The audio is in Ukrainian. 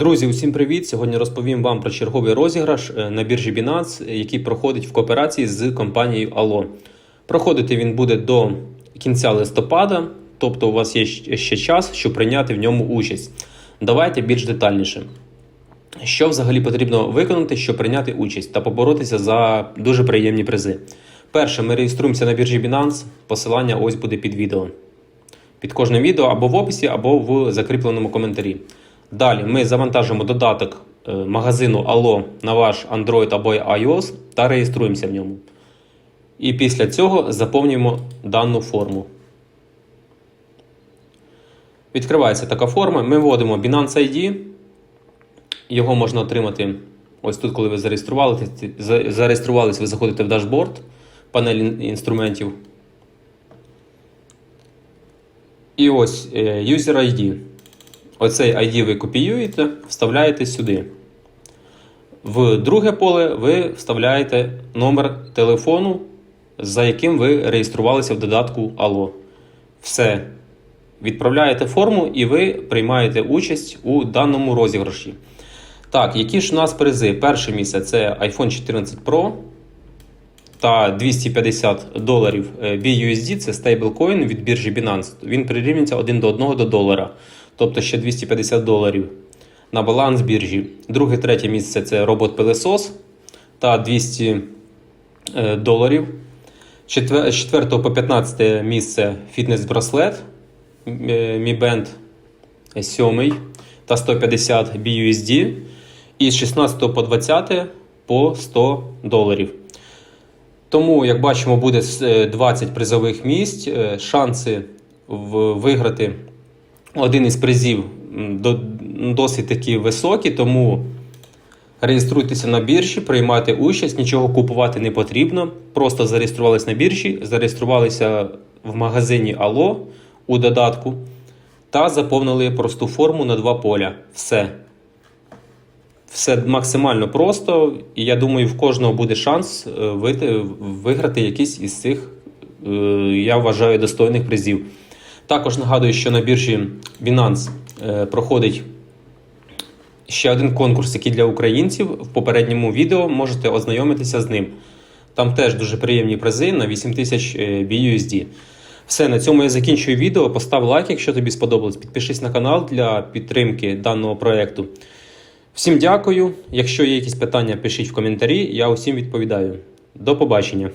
Друзі, усім привіт! Сьогодні розповім вам про черговий розіграш е, на біржі Binance, який проходить в кооперації з компанією Allo. Проходити він буде до кінця листопада, тобто у вас є ще час, щоб прийняти в ньому участь. Давайте більш детальніше. Що взагалі потрібно виконати, щоб прийняти участь та поборотися за дуже приємні призи? Перше, ми реєструємося на біржі Binance. Посилання ось буде під відео. Під кожним відео або в описі, або в закріпленому коментарі. Далі ми завантажимо додаток е, магазину Allo на ваш Android або iOS та реєструємося в ньому. І після цього заповнюємо дану форму. Відкривається така форма. Ми вводимо Binance ID. Його можна отримати ось тут, коли ви зареєструвалися. За- Зареєструвались, ви заходите в дашборд, панель інструментів. І ось е, User ID. Оцей ID ви копіюєте, вставляєте сюди. В друге поле ви вставляєте номер телефону, за яким ви реєструвалися в додатку Allo. Все. Відправляєте форму і ви приймаєте участь у даному розіграші. Так, які ж у нас призи? Перше місце це iPhone 14 Pro та 250 доларів е, BUSD, це стейблкоін від біржі Binance. Він прирівнюється один до одного до долара, тобто ще 250 доларів на баланс біржі. Друге, третє місце це робот-пилесос та 200 е, доларів. З 4 по 15 місце фітнес-браслет е, Mi Band 7 та 150 BUSD. І з 16 по 20 по 100 доларів. Тому, як бачимо, буде е, 20 призових місць. Е, Шанси виграти один із призів досить такі високі, тому реєструйтеся на біржі, приймайте участь, нічого купувати не потрібно. Просто зареєструвалися на біржі, зареєструвалися в магазині Allo у додатку та заповнили просту форму на два поля. Все. Все максимально просто, і я думаю, в кожного буде шанс е, виграти якийсь із цих, е, я вважаю, достойних призів. Також нагадую, що на біржі Binance е, проходить ще один конкурс, який для українців. В попередньому відео можете ознайомитися з ним. Там теж дуже приємні призи на 8000 е, BUSD. Все, на цьому я закінчую відео. Постав лайк, якщо тобі сподобалось. Підпишись на канал для підтримки даного проєкту. Всім дякую. Якщо є якісь питання, пишіть в коментарі. Я усім відповідаю. До побачення.